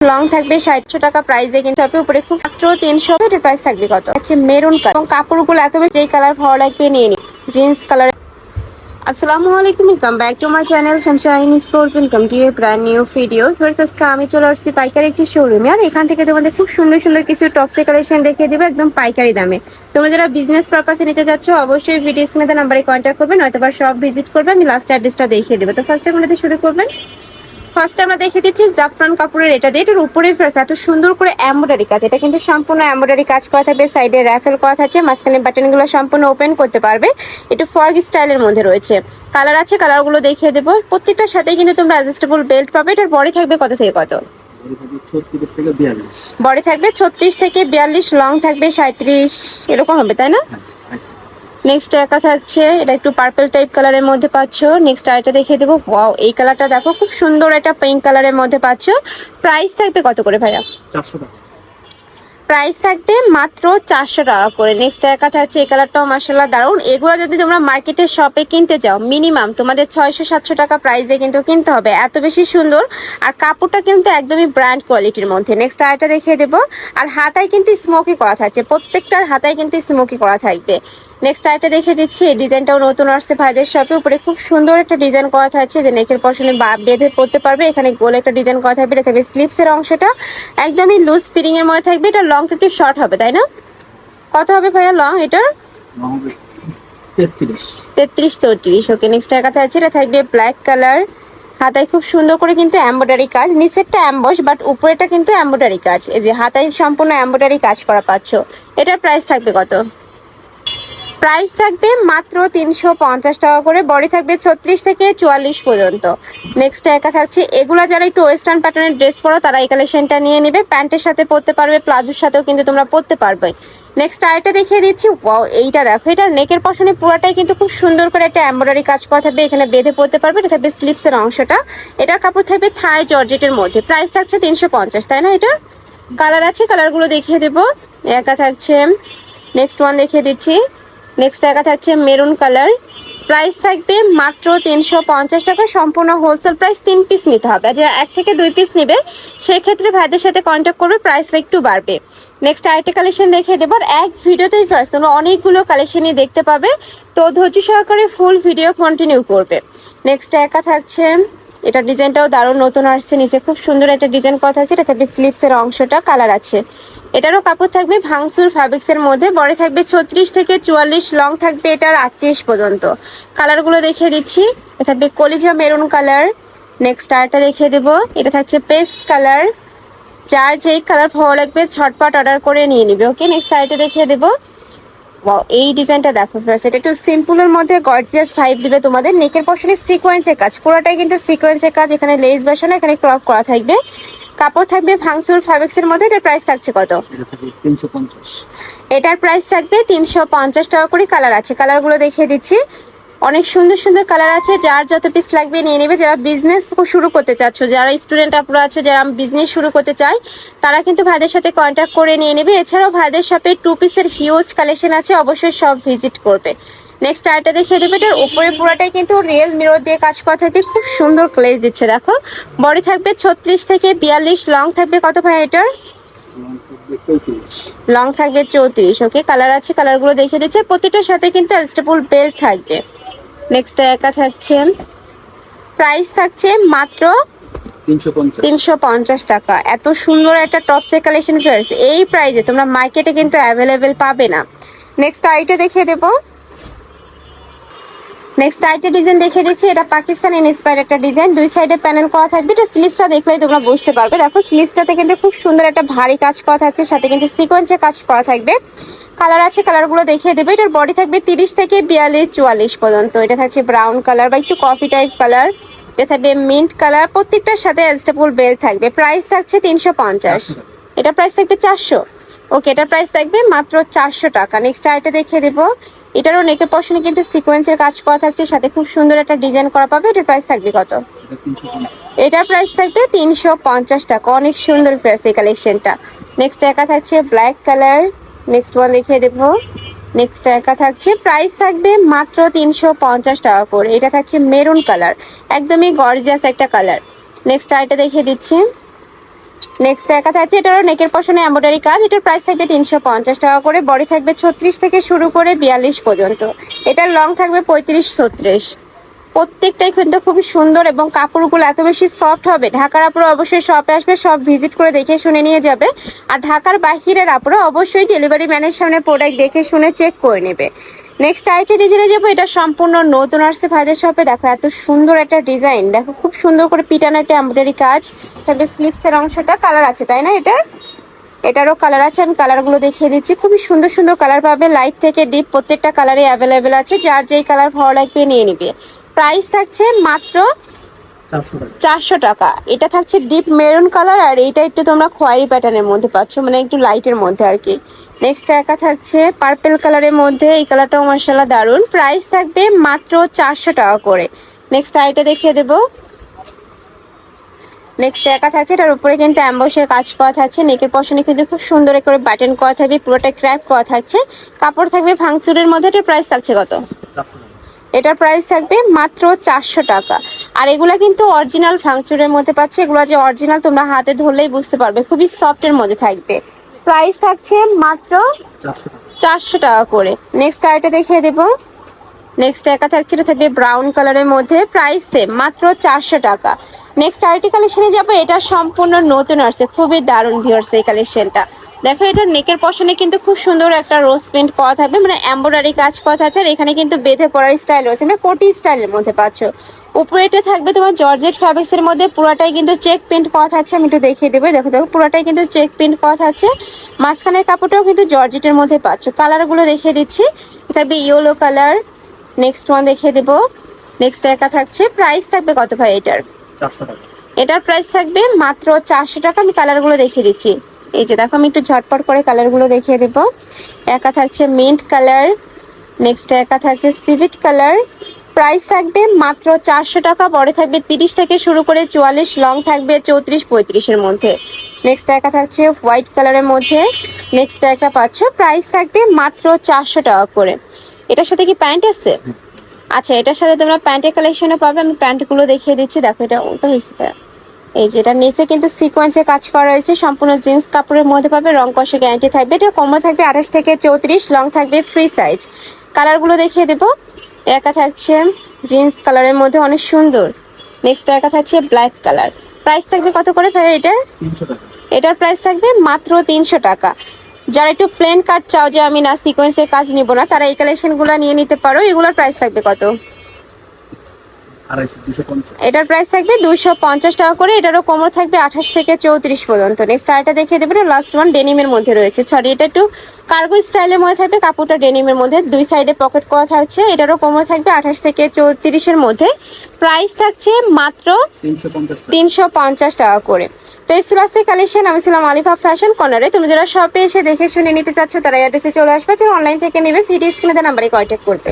Long থাকবে সাতশো টাকা প্রাইস কিন্তু উপরে খুব মাত্র তিনশো এটার প্রাইস থাকবে কত? হচ্ছে মেরুন কালার এবং কাপড়গুলো এত যেই কালার ভালো লাগবে নিয়ে নি জিন্স কালার আসসালামু আলাইকুম welcome back to my channel sunshine sport welcome to brand new video first আজকে আমি চলে আসছি পাইকারি একটি শোরুমে আর এখান থেকে তোমাদের খুব সুন্দর সুন্দর কিছু টপসে কালেকশন দেখিয়ে দেবো একদম পাইকারি দামে। তোমরা যারা বিজনেস পারপাসে নিতে যাচ্ছ, অবশ্যই ভিডিও স্ক্রিনে নাম্বারে কন্ট্যাক্ট করবেন নয়তো সব ভিজিট করবে, আমি লাস্ট অ্যাড্রেসটা দেখিয়ে দেবো। তো ফার্স্ট আপনাদের শুরু করবেন। ফার্স্ট আমরা দেখে দিচ্ছি জাফরান কাপড়ের এটা দিয়ে। এটার উপরে ফার্স্ট এত সুন্দর করে এমব্রয়ডারি কাজ। এটা কিন্তু সম্পূর্ণ এমব্রয়ডারি কাজ করা থাকবে সাইডে র্যাফেল করা থাকছে মাঝখানে বাটনগুলো সম্পূর্ণ ওপেন করতে পারবে। একটু ফর্গ স্টাইলের মধ্যে রয়েছে। কালার আছে কালারগুলো দেখিয়ে দেবো। প্রত্যেকটার সাথেই কিন্তু তোমরা অ্যাডজাস্টেবল বেল্ট পাবে। এটার বডি থাকবে কত থেকে কত? বডি থাকবে ছত্রিশ থেকে বিয়াল্লিশ। লং থাকবে সাঁত্রিশ এরকম হবে তাই না? নেক্সট একা থাকছে, এটা একটু পার্পল টাইপ কালারের মধ্যে পাচ্ছ। নেক্সট আরেকটা দেখিয়ে দেবো। ওয়াও এই কালারটা দেখো, খুব সুন্দর একটা পিঙ্ক কালারের মধ্যে পাচ্ছ। প্রাইস থাকবে কত করে ভাইয়া? চারশো টাকা। প্রাইস থাকবে মাত্র চারশো টাকা করে। নেক্সট একা থাকছে এই কালারটাও মার্শাল্লাহ দারুণ এগুলো যদি তোমরা মার্কেটের শপে কিনতে যাও মিনিমাম তোমাদের ছয়শো, সাতশো টাকা প্রাইস দিয়ে কিন্তু কিনতে হবে। এত বেশি সুন্দর আর কাপড়টা কিন্তু একদমই ব্র্যান্ড কোয়ালিটির মধ্যে। নেক্সট আরেকটা দেখিয়ে দেবো। আর হাতায় কিন্তু স্মোকি করা থাকছে। প্রত্যেকটার হাতায় কিন্তু স্মোকি করা থাকবে। নেক্সট আরেকটা দেখে দিচ্ছি, এই ডিজাইনটাও নতুন আসছে ভাইদের শপে উপরে খুব সুন্দর একটা ডিজাইন করা থাকছে যে নেকের পশনে বা- বেঁধে পড়তে পারবে। এখানে গোল একটা ডিজাইন করা থাকবে, এটা থাকবে স্লিপসের অংশটা। একদমই লুজ ফিটিং এর মধ্যে থাকবে। এটা একটু শর্ট হবে তাই না? কত হবে ভাইয়া লং এটার? তেত্রিশ। তেত্রিশ চৌত্রিশ। ওকে নেক্সট এর কথা আছে এটা থাকবে ব্ল্যাক কালার হাতায় খুব সুন্দর করে কিন্তু এম্ব্রয়ডারি কাজ। নিচেরটা অ্যাম্বস বাট উপরেটা কিন্তু এম্ব্রয়ডারি কাজ। এই যে হাতায় সম্পূর্ণ এম্ব্রয়ডারি কাজ করা পাচ্ছ। এটার প্রাইস থাকবে কত? প্রাইস থাকবে মাত্র তিনশো পঞ্চাশ টাকা করে, বডি থাকবে ছত্রিশ থেকে চুয়াল্লিশ পর্যন্ত। নেক্সট একা থাকছে, এগুলো যারা একটু ওয়েস্টার্ন প্যাটার্নের ড্রেস পরো, তারা এই কালেকশনটা নিয়ে নেবে। প্যান্টের সাথে পরতে পারবে, প্লাজোর সাথেও কিন্তু তোমরা পরতে পারবে। নেক্সট আরেকটা দেখিয়ে দিচ্ছি ওয়াও এইটা দেখো, এটা নেকের পশনে পুরোটাই কিন্তু খুব সুন্দর করে একটা এমব্রয়ডারি কাজ করা থাকবে, এখানে বেঁধে পড়তে পারবে, এটা থাকবে স্লিপসের অংশটা। এটার কাপড় থাকবে থাই জর্জেটের মধ্যে প্রাইস থাকছে তিনশো পঞ্চাশ, তাই না এটার কালার আছে কালারগুলো দেখিয়ে দেবো। একা থাকছে নেক্সট ওয়ান দেখিয়ে দিচ্ছি। নেক্সট একা থাকছে মেরুন কালার প্রাইস থাকবে মাত্র তিনশো পঞ্চাশ টাকা। সম্পূর্ণ হোলসেল প্রাইস তিন পিস নিতে হবে। আর যারা এক থেকে দুই পিস নেবে, সেক্ষেত্রে ভাইদের সাথে কন্ট্যাক্ট করবে প্রাইসটা একটু বাড়বে। নেক্সট আরেকটা কালেকশন দেখে দেবো। আর এক ভিডিওতেই ফার্স্ট তোমরা অনেকগুলো কালেকশনই দেখতে পাবে। তো ধৈর্য সহকারে ফুল ভিডিও কন্টিনিউ করবে। নেক্সট একা থাকছে এটা ডিজাইনটাও দারুণ, নতুন আসছে নিচে। খুব সুন্দর একটা ডিজাইন কথা আছে, এটা থাকবে স্লিপসের অংশটা কালার আছে। এটারও কাপড় থাকবে ভাংসুর ফ্যাব্রিক্সের মধ্যে, বড় থাকবে ছত্রিশ থেকে চুয়াল্লিশ লং থাকবে এটার আটত্রিশ পর্যন্ত। কালারগুলো দেখিয়ে দিচ্ছি এটা থাকবে কলিজা মেরুন কালার নেক্সট আরটা দেখিয়ে দেবো। এটা থাকছে পেস্ট কালার যার যেই কালার ভালো লাগবে, ছটপট অর্ডার করে নিয়ে নিবে। ওকে নেক্সট আইটা দেখিয়ে দেবো। ওয়াও এই ডিজাইনটা দেখো ফ্রেন্ডস এটা একটু সিম্পলের মধ্যে গর্জিয়াস ফাইভ দিবে তোমাদের। নেকের পশনে সিকোয়েন্সের কাজ পুরোটাই কিন্তু সিকোয়েন্সের কাজ। এখানে লেস বসানো এখানে ক্রপ করা থাকবে। কাপড় থাকবে ভাংসুর ফ্যাব্রিক্সের মধ্যে এটার প্রাইস থাকছে কত? এটার প্রাইস থাকবে তিনশো পঞ্চাশ টাকা করে কালার আছে। কালারগুলো দেখিয়ে দিচ্ছি। অনেক সুন্দর সুন্দর কালার আছে, যার যত পিস লাগবে নিয়ে নেবে। যারা বিজনেস শুরু করতে চাচ্ছ, যারা স্টুডেন্ট আপনারা আছো, যারা বিজনেস শুরু করতে চায়, তারা কিন্তু ভাইদের সাথে কন্ট্যাক্ট করে নিয়ে নেবে। এছাড়াও ভাইদের শপে টু পিসের হিউজ কালেকশন আছে, অবশ্যই সব ভিজিট করবে। নেক্সট আরেকটা দেখিয়ে দেবে, এটার উপরে পুরোটাই কিন্তু রিয়েল মিরর দিয়ে কাজ করা থাকবে। খুব সুন্দর ক্লেজ দিচ্ছে, দেখো। বডি থাকবে ছত্রিশ থেকে বিয়াল্লিশ লং থাকবে কত ভাই এটার? লং থাকবে চৌত্রিশ ওকে কালার আছে কালারগুলো দেখে দিচ্ছে। প্রতিটার সাথে কিন্তু অ্যাডজাস্টেবল বেল্ট থাকবে। নেক্সট একা থাকছেন। প্রাইস থাকছে মাত্র তিনশো পঞ্চাশ। টাকা। এত সুন্দর একটা টপসের কালেকশন ফ্রেন্ডস এই প্রাইজে তোমরা মার্কেটে কিন্তু অ্যাভেলেবেল পাবে না। নেক্সট আইটে দেখিয়ে দেবো। নেক্সট আইটে ডিজাইন দেখিয়ে দিচ্ছি। এটা পাকিস্তান ইন্সপায়ার একটা ডিজাইন দুই সাইডে প্যানেল করা থাকবে। এটা স্লিভসটা দেখলেই তোমরা বুঝতে পারবে। দেখো স্লিভসটাতে কিন্তু খুব সুন্দর একটা ভারী কাজ করা থাকছে। সাথে কিন্তু সিকোয়েন্সে কাজ করা থাকবে। কালার আছে কালারগুলো দেখিয়ে দেবে। এটার বডি থাকবে তিরিশ থেকে বিয়াল্লিশ চুয়াল্লিশ পর্যন্ত। এটা থাকছে ব্রাউন কালার বা একটু কফি টাইপ কালার এটা থাকবে মিন্ট কালার প্রত্যেকটার সাথে অ্যাডজাস্টেবল বেল থাকবে। প্রাইস থাকছে তিনশো পঞ্চাশ। এটা প্রাইস থাকবে চারশো। ওকে এটার প্রাইস থাকবে মাত্র চারশো টাকা। নেক্সট আইটা দেখিয়ে দেবো। এটারও নেকের পশনে কিন্তু সিকোয়েন্সের কাজ করা থাকছে সাথে খুব সুন্দর একটা ডিজাইন করা পাবে। এটার প্রাইস থাকবে কত? এটার প্রাইস থাকবে তিনশো পঞ্চাশ টাকা। অনেক সুন্দর প্রাইস এই কালেকশনটা নেক্সট একা থাকছে ব্ল্যাক কালার নেক্সট ওয়ান দেখিয়ে দেবো। নেক্সট একা থাকছে প্রাইস থাকবে মাত্র তিনশো পঞ্চাশ টাকা করে। এটা থাকছে মেরুন কালার একদমই গর্জিয়াস একটা কালার নেক্সট আইটা দেখিয়ে দিচ্ছি। নেক্সট একা থাকছে, এটারও নেকের পশনে এম্বয়ডারি কাজ। এটার প্রাইস থাকবে তিনশো পঞ্চাশ টাকা করে। বডি থাকবে ছত্রিশ থেকে শুরু করে বিয়াল্লিশ পর্যন্ত। এটার লং থাকবে পঁয়ত্রিশ ছত্রিশ। প্রত্যেকটাই কিন্তু খুবই সুন্দর এবং কাপড়গুলো এত বেশি সফট হবে। ঢাকার আপুরা অবশ্যই শপে আসবে, সব ভিজিট করে দেখে শুনে নিয়ে যাবে। আর ঢাকার বাহিরের আপুরা অবশ্যই ডেলিভারি ম্যানের সামনে প্রোডাক্ট দেখে শুনে চেক করে নেবে। নেক্সট আরেকটা ডিজাইনে যাব, এটা সম্পূর্ণ নতুন আসছে ভাইদের শপে দেখো, এত সুন্দর একটা ডিজাইন দেখো, খুব সুন্দর করে পিটানো একটা এমব্রয়ডারি কাজ। তবে স্লিপসের অংশটা কালার আছে, তাই না এটার? এটারও কালার আছে, আমি কালারগুলো দেখিয়ে দিচ্ছি। খুবই সুন্দর সুন্দর কালার পাবে। লাইট থেকে ডিপ প্রত্যেকটা কালারই অ্যাভেলেবেল আছে। যার যেই কালার ভালো লাগবে নিয়ে নিবে। প্রাইস থাকছে মাত্র চারশো টাকা। এটা থাকছে ডিপ মেরুন কালার আর এইটা একটু তোমরা খয়েরি প্যাটার্নের মধ্যে পাচ্ছ মানে একটু লাইটের মধ্যে আর কি। নেক্সট একা থাকছে পার্পেল কালারের মধ্যে, এই কালারটাও মার্শাল্লাহ দারুণ প্রাইস থাকবে মাত্র চারশো টাকা করে। নেক্সট আইটা দেখিয়ে দেবো। নেক্সট একা থাকছে, এটার উপরে কিন্তু অ্যাম্বসের কাজ করা থাকছে। নেকের পশনে কিন্তু খুব সুন্দর করে বাটন করা থাকবে, পুরোটা ক্র্যাপ করা থাকছে। কাপড় থাকবে ভাঙচুরের মধ্যে, এটার প্রাইস থাকছে কত? এটার প্রাইস থাকবে মাত্র চারশো টাকা। আর এগুলো কিন্তু অরিজিনাল ফাংচুরের মধ্যে পাচ্ছে এগুলো যে অরিজিনাল তোমরা হাতে ধরলেই বুঝতে পারবে খুবই সফটের মধ্যে থাকবে। প্রাইস থাকছে মাত্র চারশো টাকা। করে। নেক্সট আইটা দেখিয়ে দেবো। নেক্সট একা থাকছে, এটা থাকবে ব্রাউন কালারের মধ্যে। প্রাইস সেম মাত্র চারশো টাকা। নেক্সট আইটি কালেকশনে যাব, এটা সম্পূর্ণ নতুন আসছে, খুবই দারুণ ভিউয়ার্স এই কালেকশনটা দেখো এটার নেকের পশনে কিন্তু খুব সুন্দর একটা রোজ প্রিন্ট করা থাকবে মানে এম্ব্রয়ডারি কাজ করা থাকছে, আর এখানে কিন্তু বেঁধে পড়ার স্টাইল রয়েছে মানে কোটি স্টাইলের মধ্যে পাচ্ছ। উপরে এটা থাকবে তোমার জর্জেট ফ্যাব্রিক্সের মধ্যে, পুরোটাই কিন্তু চেক প্রিন্ট করা থাকছে, আমি একটু দেখিয়ে দেবো, দেখো দেখো, পুরোটাই কিন্তু চেক প্রিন্ট করা থাকছে। মাঝখানের কাপড়টাও কিন্তু জর্জেটের মধ্যে পাচ্ছ। কালারগুলো দেখিয়ে দিচ্ছি, এটা থাকবে ইয়েলো কালার নেক্সট ওয়ান দেখিয়ে দেবো। নেক্সট একা থাকছে। প্রাইস থাকবে কত ভাই এটার? এটার প্রাইস থাকবে মাত্র চারশো টাকা। আমি কালারগুলো দেখিয়ে দিচ্ছি। এই যে দেখো আমি একটু ঝটপট করে কালারগুলো দেখিয়ে দেব। একা থাকছে মিন্ট কালার নেক্সট একা থাকছে সিভিট কালার প্রাইস থাকবে মাত্র চারশো টাকা। পরে থাকবে তিরিশ থেকে শুরু করে চুয়াল্লিশ লং থাকবে চৌত্রিশ পঁয়ত্রিশের মধ্যে। নেক্সট একা থাকছে হোয়াইট কালারের মধ্যে। নেক্সট একটা পাচ্ছ। প্রাইস থাকবে মাত্র চারশো টাকা করে। এটার সাথে কি প্যান্ট আছে? আচ্ছা এটার সাথে তোমরা প্যান্টের কালেকশনও পাবে আমি প্যান্টগুলো দেখিয়ে দিচ্ছি। দেখো এটা ওটা হয়েছে। এই যেটা নিচে কিন্তু সিকোয়েন্সে কাজ করা রয়েছে সম্পূর্ণ জিন্স কাপড়ের মধ্যে পাবে রং কষে গ্যারান্টি থাকবে। এটা কমও থাকবে আঠাশ থেকে চৌত্রিশ লং থাকবে ফ্রি সাইজ কালারগুলো দেখিয়ে দেবো। একা থাকছে জিন্স কালারের মধ্যে অনেক সুন্দর। নেক্সট একা থাকছে ব্ল্যাক কালার প্রাইস থাকবে কত করে ভাই এটার? এটার প্রাইস থাকবে মাত্র তিনশো টাকা। যারা একটু প্লেন কাট চাও যে আমি না সিকোয়েন্সের কাজ নিব না, তারা এই কালেকশনগুলো নিয়ে নিতে পারো। এগুলোর প্রাইস থাকবে কত? এটার প্রাইস থাকবে দুইশো পঞ্চাশ টাকা করে এটারও কোমর থাকবে আঠাশ থেকে চৌত্রিশ পর্যন্ত। নেক্সট আরেকটা দেখিয়ে দেবেন লাস্ট ওয়ান ডেনিমের মধ্যে রয়েছে। সরি এটা একটু কার্গো স্টাইলের মধ্যে থাকবে কাপড়টা ডেনিমের মধ্যে। দুই সাইডে পকেট করা থাকছে এটারও কোমর থাকবে আঠাশ থেকে চৌত্রিশের মধ্যে। প্রাইস থাকছে মাত্র তিনশো পঞ্চাশ টাকা। করে। তো এই সুলাসের কালেকশন আমি ছিলাম আলিফা ফ্যাশন কর্নারে তুমি যারা শপে এসে দেখে শুনে নিতে চাচ্ছ তারা অ্যাড্রেসে চলে আসবে যারা অনলাইন থেকে নেবে ভিডিও স্ক্রিনে নাম্বারে কন্ট্যাক্ট করবে।